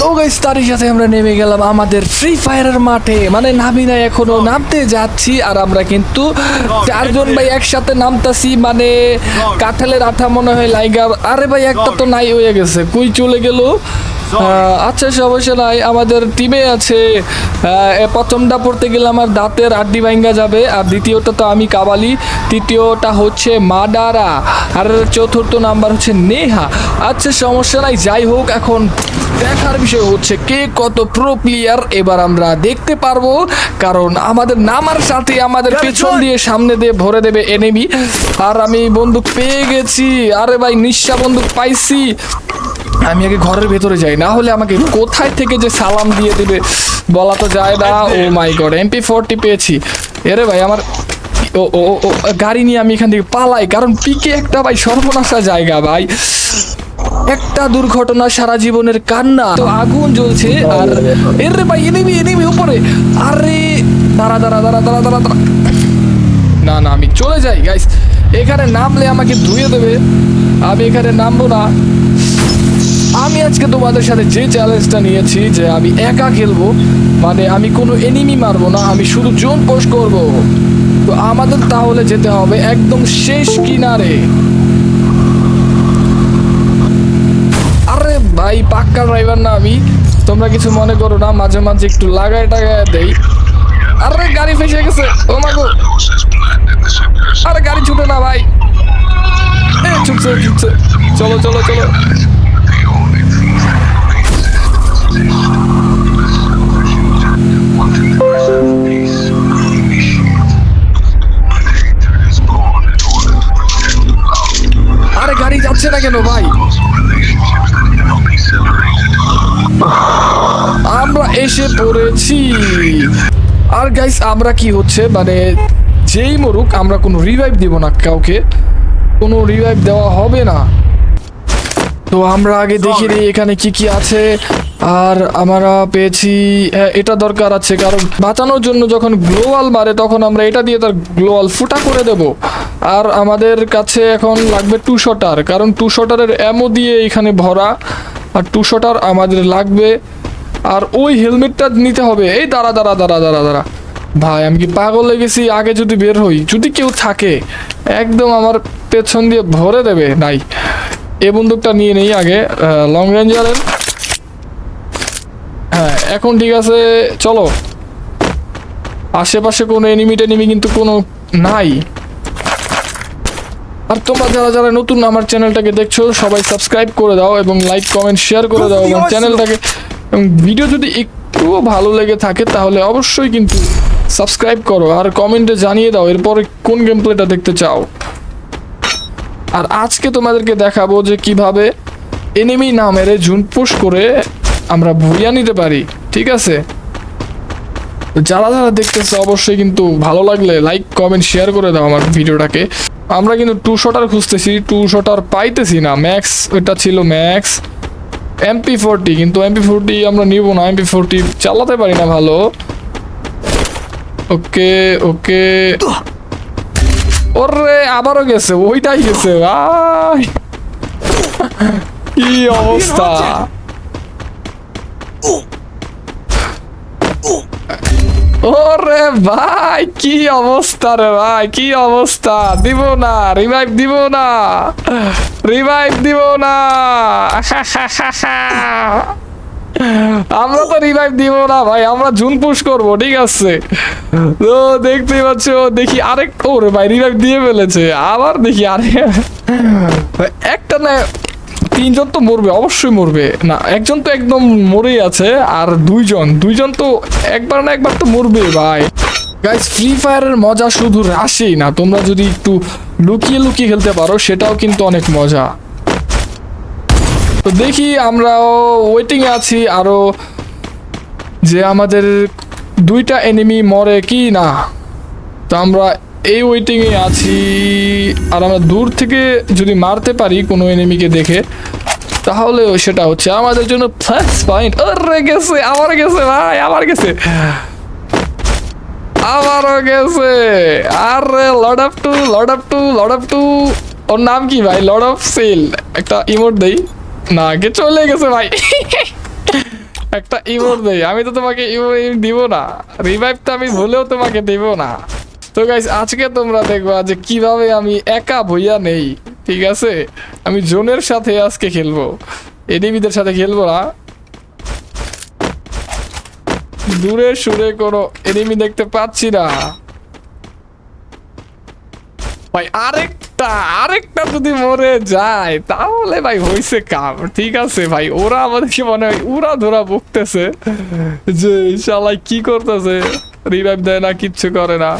তো গাইস তারই সাথে আমরা নেমে গেলাম আমাদের ফ্রি ফায়ারের মাঠে। মানে নামি না এখনও, নামতে যাচ্ছি আর আমরা কিন্তু চারজন ভাই একসাথে নামতাছি মানে কাঁঠালের আঠা মনে হয় লাইগা। আরে ভাই, একটা তো নাই হয়ে গেছে। কই চলে গেল? আচ্ছা সমস্যা নাই আমাদের টিমে আছে। প্রথমটা পড়তে গেলে আমার দাঁতের আড্ডি ভাঙ্গা যাবে আর দ্বিতীয়টা তো আমি কাবালি তৃতীয়টা হচ্ছে মাডারা আর চতুর্থ নাম্বার হচ্ছে নেহা। আচ্ছা সমস্যা নাই যাই হোক এখন দেখার বিষয় হচ্ছে কে কত প্রো প্লেয়ার এবার আমরা দেখতে পারব কারণ আমাদের নামার সাথে আমাদের পেছন দিয়ে সামনে দিয়ে ভরে দেবে এনিমি আর আমি বন্দুক পেয়ে গেছি আরে ভাই নিঃশা বন্দুক পাইছি। আমি আগে ঘরের ভেতরে যাই না হলে আমাকে কোথায় থেকে যে সালাম দিয়ে দেবে বলা তো যায় না। Oh my god MP forty পেয়েছি। এরে ভাই আমার ও ও ও, গাড়ি নিয়ে আমি এখান থেকে পালাই কারণ পিকে একটা ভাই সর্বনাশা জায়গা ভাই। একটা দুর্ঘটনা সারা জীবনের কান্না। তো আগুন জ্বলছে আর এর রে ভাই এনিমি এনিমি উপরে। আরে দাঁড়া দাঁড়া দাঁড়া দাঁড়া দাঁড়া দাঁড়া। না না আমি চলে যাই গাইস এখানে নামলে আমাকে ধুয়ে দেবে। আমি এখানে নামবো না। আমি আজকে তোমাদের সাথে যে চ্যালেঞ্জটা নিয়েছি যে আমি একা খেলব মানে আমি কোনো এনিমি মারবো না, আমি শুধু জোন পোস্ট করব। তো আমাদের তাহলে যেতে হবে একদম শেষ কিনারে। আরে ভাই, পাক্কা ড্রাইভার না আমি। তোমরা কিছু মনে করো না, মাঝে মাঝে একটু লাগায় টাগায় দেই। আরে গাড়ি ফেসে গেছে, ও মাগো আরে গাড়ি ছুটে না ভাই। ছুটছে ছুটছে। চলো চলো চলো। কেন ভাই? আমরা এসে পড়েছি। আর গাইস আমরা কি হচ্ছে? মানে যেই মরুক আমরা কোনো রিভাইভ দিব না কাউকে। কোনো রিভাইভ দেওয়া হবে না। তো আমরা আগে দেখি নিই এখানে কি কি আছে। আর আমরা পেয়েছি হ্যাঁ, এটা দরকার আছে। কারণ বাঁচানোর জন্য যখন গ্লোয়াল মারে তখন আমরা এটা দিয়ে তার গ্লোয়াল ফুটা করে দেব। আর আমাদের কাছে এখন লাগবে টু শটার কারণ টু শটারের অ্যামো দিয়ে এখানে ভরা, আর টু শটার আমাদের লাগবে। আর ওই হেলমেটটা নিতে হবে। এই দাঁড়া দাঁড়া দাঁড়া দাঁড়া দাঁড়া। ভাই, আমি কি পাগল লেগেছি আগে যদি বের হই, যদি কেউ থাকে, একদম আমার পেছন দিয়ে ভরে দেবে। নাই, এ বন্দুকটা নিয়ে নেই আগে লং রেঞ্জারের হ্যাঁ এখন ঠিক আছে, চলো। আশেপাশে কোনো এনিমি টেনিমি কিন্তু কোনো নাই। আর তোমরা যারা যারা নতুন আমার চ্যানেলটাকে দেখছ সবাই সাবস্ক্রাইব করে দাও এবং লাইক কমেন্ট শেয়ার করে দাও এবং চ্যানেলটাকে। এবং ভিডিও যদি একটুও ভালো লেগে থাকে তাহলে অবশ্যই কিন্তু সাবস্ক্রাইব করো আর কমেন্টে জানিয়ে দাও এরপরে কোন গেম প্লেটা দেখতে চাও। আর আজকে তোমাদেরকে দেখাবো যে কীভাবে এনিমি না মেরে ঝুন পুশ করে আমরা ভুইয়া নিতে পারি ঠিক আছে? যারা যারা দেখতেছে অবশ্যই কিন্তু ভালো লাগলে লাইক কমেন্ট শেয়ার করে দাও আমার ভিডিওটাকে আমরা কিন্তু টু শটার খুঁজতেছি টু শটার পাইতেছি না। ম্যাক্স ওটা ছিল ম্যাক্স এমপি ফোরটি কিন্তু এমপি ফোরটি আমরা নিব না। এমপি ফোরটি চালাতে পারি না ভালো। ওকে ওকে। ওরে, আবারও গেছে, ওইটাই গেছে ভাই কি অবস্থা? ওরে ভাই, কি অবস্থা রে ভাই? কি অবস্থা? দিব না রিভাইভ দিব না রিভাইভ দিব না। আমরা তো রিভাইভ দিব না ভাই, আমরা জুন পুশ করব, ঠিক আছে? তো দেখতেই পাচ্ছ, দেখি আরেক, ওরে ভাই রিভাইভ দিয়ে ফেলেছে। আবার দেখি আরে একটা না তিনজন তো মরবে, অবশ্যই মরবে। না, একজন তো একদম মরেই আছে, আর দুইজন দুইজন তো একবার না একবার তো মরবে, ভাই। গাইস ফ্রি ফায়ারের মজা শুধু রাশেই না, তোমরা যদি একটু লুকিয়ে লুকিয়ে খেলতে পারো, সেটাও কিন্তু অনেক মজা। তো দেখি আমরাও ওয়েটিং আছি, আরও যে আমাদের দুইটা এনিমি মরে কি না। তো আমরা এই ওয়েটিংয়ে আছি। আর আমরা দূর থেকে যদি মারতে পারি কোনো এনিমিকে দেখে, তাহলে সেটা হচ্ছে আমাদের জন্য প্লাস পয়েন্ট আরে গেছে আবার গেছে ভাই আবার গেছে। আবারও গেছে। আরে lord of two lord of two lord of two ওর নাম কি ভাই? লর্ড অফ সেল একটা ইমোট দেই। না কে চলে গেছে ভাই। একটা ইমোট দেই। আমি তো তোমাকে ইমো দিব না। রিভাইভ তো আমি ভুলেও তোমাকে দিব না। তো গাইস আজকে তোমরা দেখবা যে কীভাবে আমি একা ভইয়া নেই, ঠিক আছে? আমি জোনের সাথে আজকে খেলব। এনিমিদের সাথে খেলব না। দূরে সুরে কোনো এনিমি দেখতে পাচ্ছি না। ভাই, আরেকটা আরেকটা যদি মরে যায়, তাহলে ভাই হইছে কাম, ঠিক আছে? ভাই, ওরা আমাদেরকে মনে হয় উড়া ধরা বকতেছে। যে শালাই কি করতেছে? রিভাইভ দেয় না, কিচ্ছু করে না।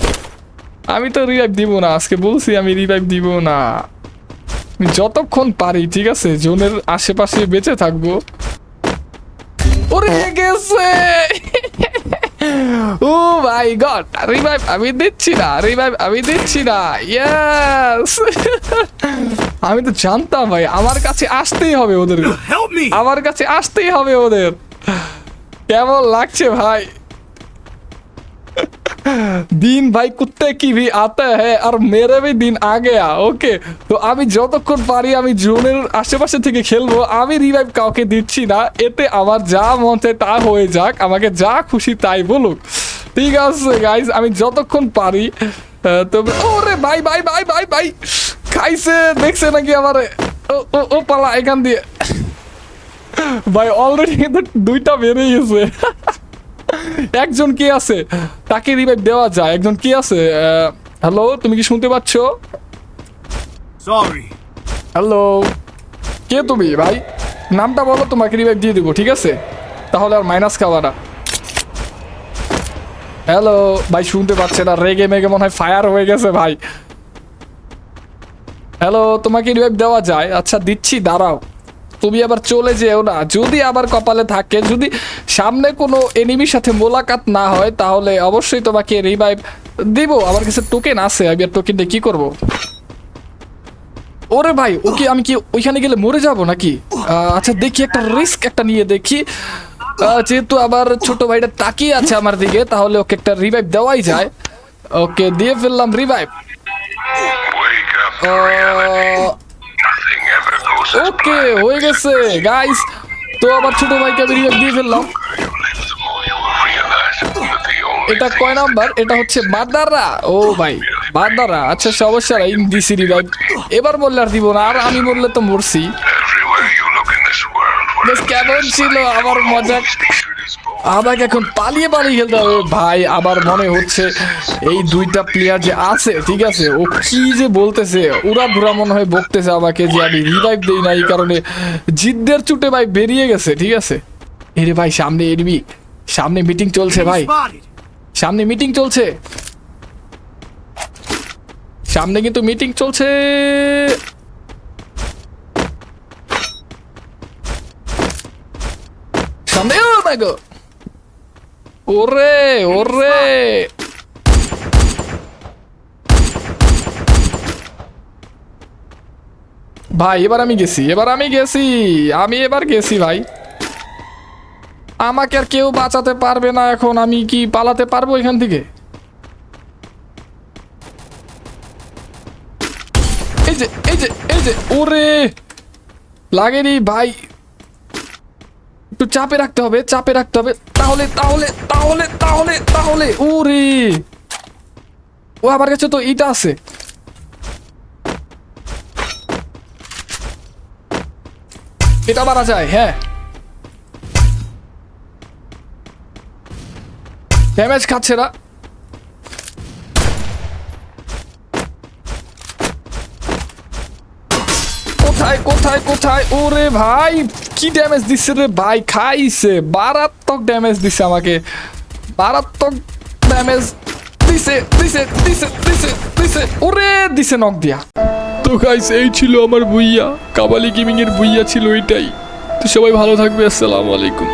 আমি তো রিভাইভ দিব না আজকে বলছি আমি রিভাইভ দিব না। যতক্ষণ পারি ঠিক আছে? জোনের আশেপাশে বেঁচে থাকব। ওরে গেছে! ও মাই গড রিভাইভ আমি দিচ্ছি না রিভাইভ আমি দিচ্ছি না। ইয়েস আমি তো জানতাম ভাই আমার কাছে আসতেই হবে ওদের। আমার কাছে আসতেই হবে ওদের। কেমন লাগছে ভাই? দিন ভাই কুত্তে কি ভি আতে হ্যাঁ আর মেরে ভি দিন আ গয়া ওকে তো আমি যতক্ষণ পারি আমি জোনের আশেপাশে থেকে খেলব, আমি রিভাইভ কাউকে দিচ্ছি না, এতে আমার যা মন চায় তা হয়ে যাক, আমাকে যা খুশি তাই বলুক। ঠিক আছে গাইজ আমি যতক্ষণ পারি তবে ওরে ভাই ভাই ভাই ভাই ভাই, খাইছে, দেখছে নাকি আমার, ও ও পালা এখান দিয়ে। ভাই অলরেডি কিন্তু দুইটা বেরিয়ে গেছে। একজন কে আছে? তাকে রিভাইভ দেওয়া যায়। একজন কে আছে? হ্যালো তুমি কি শুনতে পাচ্ছ? Sorry. হ্যালো। কে তুমি ভাই? নামটা বলো তোমাকে রিভাইভ দিয়ে দেবো ঠিক আছে? তাহলে আর মাইনাস খাওয়া না। হ্যালো ভাই শুনতে পাচ্ছে না রেগে মেগে মনে হয় ফায়ার হয়ে গেছে ভাই। হ্যালো তোমাকে রিভাইভ দেওয়া যায়। আচ্ছা দিচ্ছি দাঁড়াও। তুমি আবার চলে যেও না। যদি আবার কপালে থাকে যদি সামনে কোনো এনিমির সাথে মোলাকাত না হয় তাহলে অবশ্যই তোমাকে রিভাইভ দিব। আমার কাছে টোকেন আছে আমি আর টোকেন দিয়ে কি করব? ওরে ভাই ওকে আমি কি ওইখানে গেলে মরে যাব নাকি? আচ্ছা দেখি একটা রিস্ক একটা নিয়ে দেখি। যেহেতু আবার ছোট ভাইটা তাকিয়ে আছে আমার দিকে তাহলে ওকে একটা রিভাইভ দেওয়াই যায়। ওকে দিয়ে ফেললাম রিভাইভ ওকে, হয়ে গেছে। গাইস তো আবার ছোট ভাইকে আমি রিভাইভ দিয়ে ফেললাম। এটা কয় নাম্বার? এটা হচ্ছে বাদারা। ও ভাই, বাদারা। আচ্ছা সমস্যা নাই দিছি রিভাইভ এবার বললে আর দিব না, আর আমি বললে তো মরছি। কেমন ছিল আমার মজা. আমাকে এখন পালিয়ে পালিয়ে খেলতে হবে। ভাই আবার মনে হচ্ছে এই দুইটা প্লেয়ার যে আছে, ঠিক আছে, ও কি যে বলতেছে, উড়া ধুরা মনে হয় বকতেছে আমাকে যে আমি রিভাইভ দেই না এই কারণে জিদ্দের চুটে ভাই বেরিয়ে গেছে, ঠিক আছে। এরে ভাই, সামনে এরবি সামনে মিটিং চলছে ভাই। সামনে মিটিং চলছে। সামনে কিন্তু মিটিং চলছে। সামনে, ও মাই গড ওরে ওরে! ভাই এবার আমি গেছি এবার আমি গেছি আমি এবার গেছি ভাই। আমাকে আর কেউ বাঁচাতে পারবে না এখন আমি কি পালাতে পারব এখান থেকে? এই যে এই যে এই যে ওরে! লাগেনি ভাই। একটু চাপে রাখতে হবে চাপে রাখতে হবে। তাহলে তাহলে তাহলে তাহলে তাহলে, ওরে। ও আমার কাছে তো ইটা আছে। এটা মারা যায় হ্যাঁ। ড্যামেজ খাচ্ছে না। কোথায় কোথায় কোথায়? ওরে ভাই, কি ড্যামেজ দিচ্ছে রে ভাই? খাইছে, মারাত্মক ড্যামেজ দিছে আমাকে। মারাত্মক ড্যামেজ দিছে দিছে দিছে দিছে দিছে। ওরে, দিছে নক দিয়া। তো গাইস এই ছিল আমার বুইয়া কাবালি গেমিং এর বুইয়া ছিল এটাই। তো সবাই ভালো থাকবে, আসসালামু আলাইকুম।